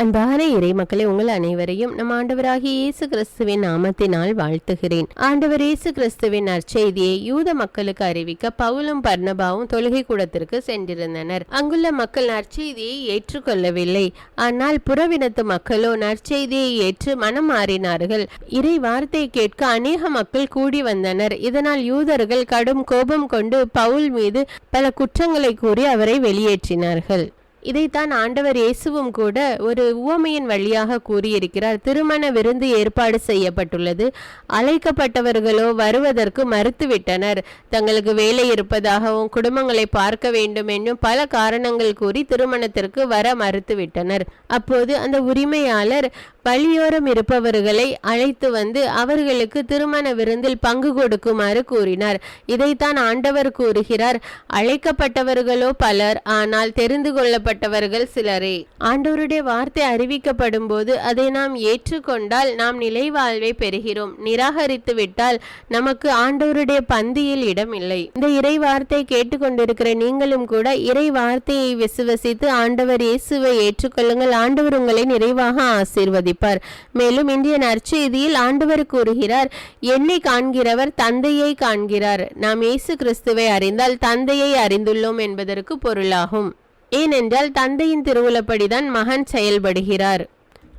அன்பான இறை மக்களை உங்கள் அனைவரையும் நம் ஆண்டவராகிய இயேசு கிறிஸ்துவின் நாமத்தினால் வாழ்த்துகிறேன். ஆண்டவர் இயேசு கிறிஸ்துவின் நற்செய்தியை யூத மக்களுக்கு அறிவிக்க பவுலும் பர்ணபாவும் தொழுகை கூடத்திற்கு சென்றிருந்தனர். அங்குள்ள மக்கள் நற்செய்தியை ஏற்றுக்கொள்ளவில்லை. ஆனால் புறவினத்து மக்களோ நற்செய்தியை ஏற்று மனம் மாறினார்கள். இறை வார்த்தை கேட்க அநேக மக்கள் கூடி வந்தனர். இதனால் யூதர்கள் கடும் கோபம் கொண்டு பவுல் மீது பல குற்றங்களை கூறி அவரை வெளியேற்றினார்கள். இதைத்தான் ஆண்டவர் இயேசுவும் கூட ஒரு உவமையின் வழியாக கூறியிருக்கிறார். திருமண விருந்து ஏற்பாடு செய்யப்பட்டுள்ளது. அழைக்கப்பட்டவர்களோ வருவதற்கு மறுத்துவிட்டனர். தங்களுக்கு வேலை இருப்பதாகவும் குடும்பங்களை பார்க்க வேண்டும் என்றும் பல காரணங்கள் கூறி திருமணத்திற்கு வர மறுத்துவிட்டனர். அப்போது அந்த உரிமையாளர் வழியோரம் இருப்பவர்களை அழைத்து வந்து அவர்களுக்கு திருமண விருந்தில் பங்கு கொடுக்குமாறு கூறினார். இதைத்தான் ஆண்டவர் கூறுகிறார். அழைக்கப்பட்டவர்களோ பலர் ஆனால் தெரிந்து கொள்ளப்பட்டவர்கள் சிலரே. ஆண்டவருடைய வார்த்தை அறிவிக்கப்படும் போது அதை நாம் ஏற்றுக்கொண்டால் நாம் நிலை வாழ்வை பெறுகிறோம். நிராகரித்து விட்டால் நமக்கு ஆண்டவருடைய பந்தியில் இடம் இல்லை. இந்த இறை வார்த்தை கேட்டுக்கொண்டிருக்கிற நீங்களும் கூட இறை வார்த்தையை விசுவசித்து ஆண்டவர் இயேசுவை ஏற்றுக்கொள்ளுங்கள். ஆண்டவர் உங்களை நிறைவாக ஆசீர்வதிப்பார். மேலும் இந்திய நற்செய்தியில் ஆண்டவர் கூறுகிறார் என்னை காண்கிறவர் தந்தையை காண்கிறார். நாம் இயேசு கிறிஸ்துவை அறிந்தால் தந்தையை அறிந்துள்ளோம் என்பதற்கு பொருளாகும். ஏனென்றால் தந்தையின் திருவுளப்படிதான் மகன் செயல்படுகிறார்.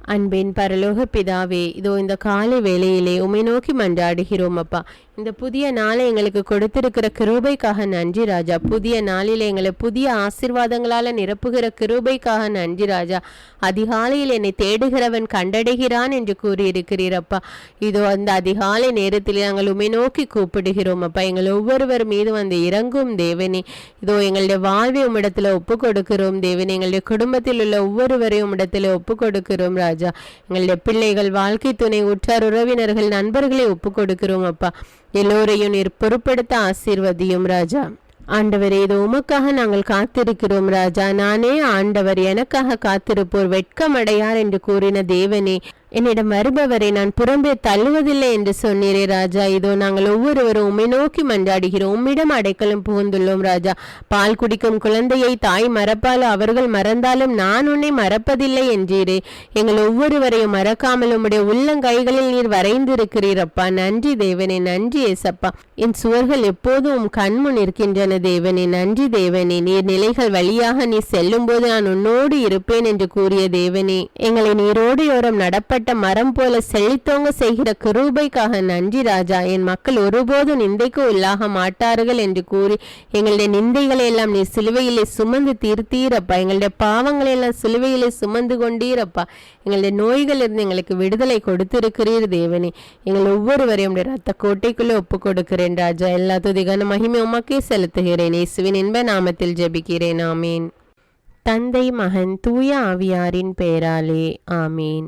அன்பின் பரலோக பிதாவே இதோ இந்த காலை வேளையிலே உமை நோக்கி மன்றாடுகிறோம் அப்பா. இந்த புதிய நாளை எங்களுக்கு கொடுத்திருக்கிற கிருபைக்காக நன்றி ராஜா. புதிய நாளில் எங்களை புதிய ஆசிர்வாதங்களால் நிரப்புகிற கிருபைக்காக நன்றி ராஜா. அதிகாலையில் என்னை தேடுகிறவன் கண்டடைகிறான் என்று கூறியிருக்கிறீர் அப்பா. இதோ அந்த அதிகாலை நேரத்தில் நாங்கள் உமை நோக்கி கூப்பிடுகிறோம் அப்பா. எங்கள் ஒவ்வொருவர் மீது வந்து இறங்கும் தேவனே. இதோ எங்களுடைய வாழ்வை உம்மிடத்தில் ஒப்பு கொடுக்கிறோம் தேவனே. எங்களுடைய குடும்பத்தில் உள்ள ஒவ்வொருவரையும் உம்மிடத்தில் ஒப்பு கொடுக்கிறோம் ராஜா. எங்களுடைய பிள்ளைகள் வாழ்க்கை துணை உற்றார் உறவினர்கள் நண்பர்களை ஒப்பு கொடுக்கிறோம் அப்பா. எல்லோரையும் நீர் பொறுப்படுத்த ஆசீர்வதியும் ராஜா. ஆண்டவர் ஏதோ உமக்காக நாங்கள் காத்திருக்கிறோம் ராஜா. நானே ஆண்டவர் எனக்காக காத்திருப்போர் வெட்கமடையார் என்று கூறின தேவனே என்னிடம் வருபவரை நான் புறம்பே தள்ளுவதில்லை என்று சொன்னீரே ராஜா. இதோ நாங்கள் ஒவ்வொருவரும் உம்மை நோக்கி மன்றாடுகிறோம். உம்மிடம் அடைக்கலம் புகுந்துள்ளோம் ராஜா. பால் குடிக்கும் குழந்தையை தாய் மறப்பாலோ அவர்கள் மறந்தாலும் நான் உன்னை மறப்பதில்லை என்றீரே. எங்கள் ஒவ்வொருவரையும் மறக்காமல் உம்முடைய உள்ளங்கைகளில் நீர் வரைந்திருக்கிறீரப்பா நன்றி தேவனே நன்றி ஏசப்பா. என் சுவர்கள் எப்போதும் உம் கண்முன் இருக்கின்றன தேவனே நன்றி தேவனே. நீர் நிலைகள் வழியாக நீ செல்லும் போது நான் உன்னோடு இருப்பேன் என்று கூறிய தேவனே. எங்களை நீரோடையோரம் கட்டப்பட்ட மரம் போல செழித்தோங்க செய்கிற கிருபைக்காக நன்றி ராஜா. என் மக்கள் ஒருபோதும் நிந்தைக்கு உள்ளாக மாட்டார்கள் என்று கூறி எங்களுடைய நிந்தைகளை எல்லாம் நீ சிலுவையிலே சுமந்து தீர்த்தீரப்பா. எங்களுடைய பாவங்களை எல்லாம் சிலுவையிலே சுமந்து கொண்டீரப்பா. எங்களுடைய நோய்கள் இருந்து எங்களுக்கு விடுதலை கொடுத்திருக்கிறீர் தேவனே. எங்கள் ஒவ்வொருவரையும் ரத்த கோட்டைக்குள்ளே ஒப்பு கொடுக்கிறேன் ராஜா. எல்லா துதிகான மகிமை உமக்கே செலுத்துகிறேன். இயேசுவின் இன்ப நாமத்தில் ஜெபிக்கிறேன். ஆமீன். தந்தை மகன் தூய ஆவியாரின் பெயராலே. ஆமீன்.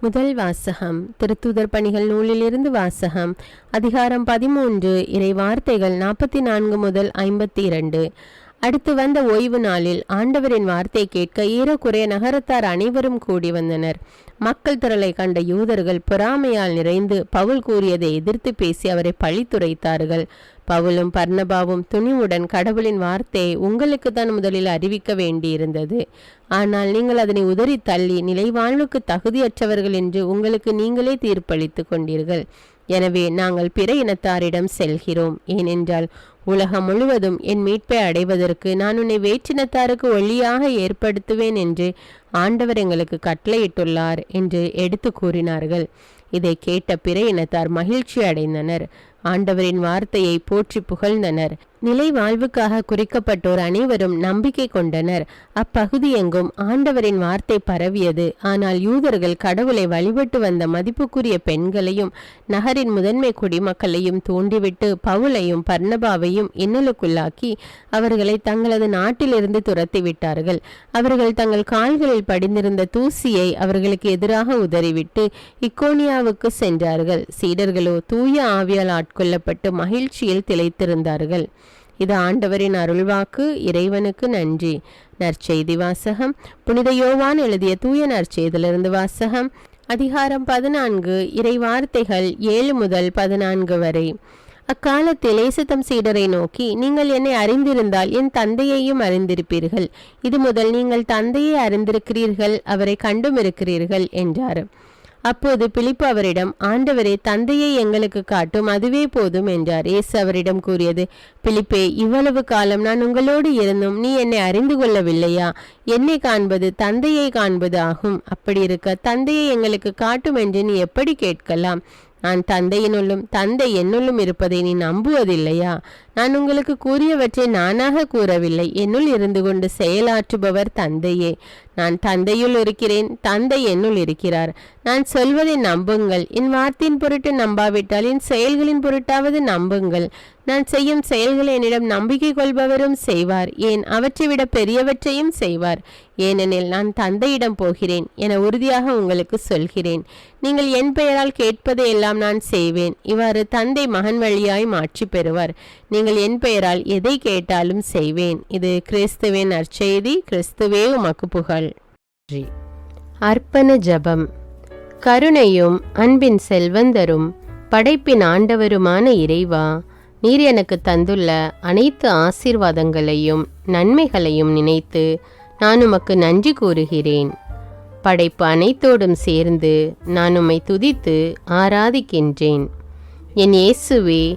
முதல் வாசகம் திருத்துதர் பணிகள் நூலிலிருந்து வாசகம் அதிகாரம் பதிமூன்று இறை வார்த்தைகள் நாற்பத்தி நான்கு முதல் ஐம்பத்தி இரண்டு அடுத்து வந்த ஓய்வு நாளில் ஆண்டவரின் வார்த்தை கேட்க ஏறக்குறைய நகரத்தார் அனைவரும் கூடி வந்தனர். மக்கள் திரளை கண்ட யூதர்கள் பொறாமையால் நிறைந்து பவுல் கூறியதை எதிர்த்து பேசி அவரை பழித்துரைத்தார்கள். பவுலும் பர்ணபாவும் துணிவுடன் கடவுளின் வார்த்தையை உங்களுக்கு தான் முதலில் அறிவிக்க வேண்டியிருந்தது. ஆனால் நீங்கள் அதனை உதறி தள்ளி நிலைவாழ்வுக்கு தகுதியற்றவர்கள் என்று உங்களுக்கு நீங்களே தீர்ப்பளித்துக் கொண்டீர்கள். எனவே நாங்கள் பிற இனத்தாரிடம் செல்கிறோம். ஏனென்றால் உலகம் முழுவதும் என் மீட்பை அடைவதற்கு நான் உன்னை வேற்றினத்தாருக்கு ஒளியாக ஏற்படுத்துவேன் என்று ஆண்டவர் எங்களுக்கு கட்டளையிட்டுள்ளார் என்று எடுத்து கூறினார்கள். இதை கேட்ட பிற இனத்தார் மகிழ்ச்சி அடைந்தனர் ஆண்டவரின் வார்த்தையை போற்றி புகழ்ந்தனர். நிலை வாழ்வுக்காக குறிக்கப்பட்டோர் அனைவரும் நம்பிக்கை கொண்டனர். அப்பகுதி எங்கும் ஆண்டவரின் வார்த்தை பரவியது. ஆனால் யூதர்கள் கடவுளை வழிபட்டு வந்த மதிப்புக்குரிய பெண்களையும் நகரின் முதன்மை குடிமக்களையும் தூண்டிவிட்டு பவுலையும் பர்ணபாவையும் இன்னலுக்குள்ளாக்கி அவர்களை தங்களது நாட்டிலிருந்து துரத்தி விட்டார்கள். அவர்கள் தங்கள் கால்களில் படிந்திருந்த தூசியை அவர்களுக்கு எதிராக உதறிவிட்டு இக்கோனியாவுக்கு சென்றார்கள். சீடர்களோ தூய ஆவியால் ஆட்கொள்ளப்பட்டு மகிழ்ச்சியில் திளைத்திருந்தார்கள். இது ஆண்டவரின் அருள்வாக்கு இறைவனுக்கு நன்றி. நற்செய்தி வாசகம். புனித யோவான் எழுதிய தூய நற்செய்திலிருந்து வாசகம். அதிகாரம் பதினான்கு இறை வார்த்தைகள் ஏழு முதல் பதினான்கு வரை. அக்காலத்தில் இயேசுத்தம் சீடரை நோக்கி நீங்கள் என்னை அறிந்திருந்தால் என் தந்தையையும் அறிந்திருப்பீர்கள். இது முதல் நீங்கள் தந்தையை அறிந்திருக்கிறீர்கள் அவரை கண்டும் இருக்கிறீர்கள் என்றார். அப்போது பிலிப்பு அவரிடம் ஆண்டவரே தந்தையை எங்களுக்கு காட்டும் அதுவே போதும் என்றார். இயேசு அவரிடம் கூறியது பிலிப்பே இவ்வளவு காலம் நான் உங்களோடு இருந்தும் நீ என்னை அறிந்து கொள்ளவில்லையா? என்னை காண்பது தந்தையை காண்பது ஆகும். அப்படி இருக்க தந்தையை எங்களுக்கு காட்டும் என்று நீ எப்படி கேட்கலாம்? நான் தந்தையினுள்ளும் தந்தை என்னுள்ளும் இருப்பதை நீ நம்புவதில்லையா? நான் உங்களுக்கு கூறியவற்றை நானாக கூறவில்லை. என்னுள் இருந்து கொண்டு செயலாற்றுபவர் தந்தையே. நான் தந்தையுள் இருக்கிறேன். தந்தை என்னுள் இருக்கிறார். நான் சொல்வதை நம்புங்கள். என் வார்த்தையின் பொருட்டு நம்பாவிட்டால் என் செயல்களின் பொருட்டாவது நம்புங்கள். நான் செய்யும் செயல்களை என்னிடம் நம்பிக்கை கொள்பவரும் செய்வார். ஏன்? அவற்றை விட பெரியவற்றையும் செய்வார். ஏனெனில் நான் தந்தையிடம் போகிறேன் என உறுதியாக உங்களுக்கு சொல்கிறேன். நீங்கள் என் பெயரால் கேட்பதை எல்லாம் நான் செய்வேன். இவ்வாறு தந்தை மகன் வழியாய் மாற்றி பெறுவார். நீங்கள் என் பெயரால் எதை கேட்டாலும் செய்வேன். இது கிறிஸ்துவின் நற்செய்தி கிறிஸ்துவே உமக்கு புகழ். நன்றி. அர்ப்பண ஜபம். கருணையும் அன்பின் செல்வந்தரும் படைப்பின் ஆண்டவருமான இறைவா நீர் எனக்கு தந்துள்ள அனைத்து ஆசீர்வாதங்களையும் நன்மைகளையும் நினைத்து நான் உமக்கு நன்றி கூறுகிறேன். படைப்பு அனைத்தோடும் சேர்ந்து நான் உம்மை துதித்து ஆராதிக்கின்றேன். என் இயேசுவே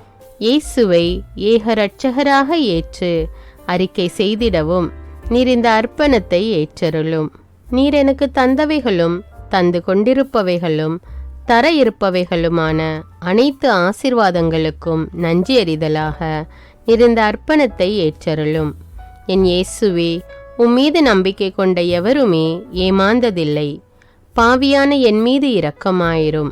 இயேசுவை ஏக ரட்சகராக ஏற்று அறிக்கை செய்திடவும் நீர் இந்த அர்ப்பணத்தை ஏற்றருளும். நீர் எனக்கு தந்தவைகளும் தந்து கொண்டிருப்பவைகளும் தர இருப்பவைகளுமான அனைத்து ஆசிர்வாதங்களுக்கும் நன்றி அறிதலாக நீர் இந்த அர்ப்பணத்தை ஏற்றருளும். என் இயேசுவே உம் மீது நம்பிக்கை கொண்ட எவருமே ஏமாந்ததில்லை. பாவியான என் மீது இரக்கமாயிரும்.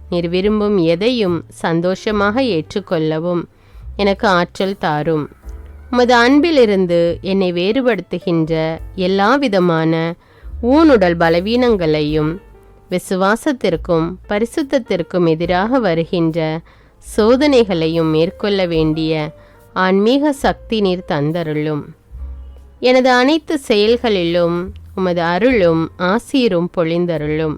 நீர் விரும்பும் எதையும் சந்தோஷமாக ஏற்றுக்கொள்ளவும் எனக்கு ஆற்றல் தாரும். உமது அன்பிலிருந்து என்னை வேறுபடுத்துகின்ற எல்லா விதமான ஊனுடல் பலவீனங்களையும் விசுவாசத்திற்கும் பரிசுத்தத்திற்கும் எதிராக வருகின்ற சோதனைகளையும் மேற்கொள்ள வேண்டிய ஆன்மீக சக்தி நீர் தந்தருளும். எனது அனைத்து செயல்களிலும் உமது அருளும் ஆசீரும் பொழிந்தருளும்.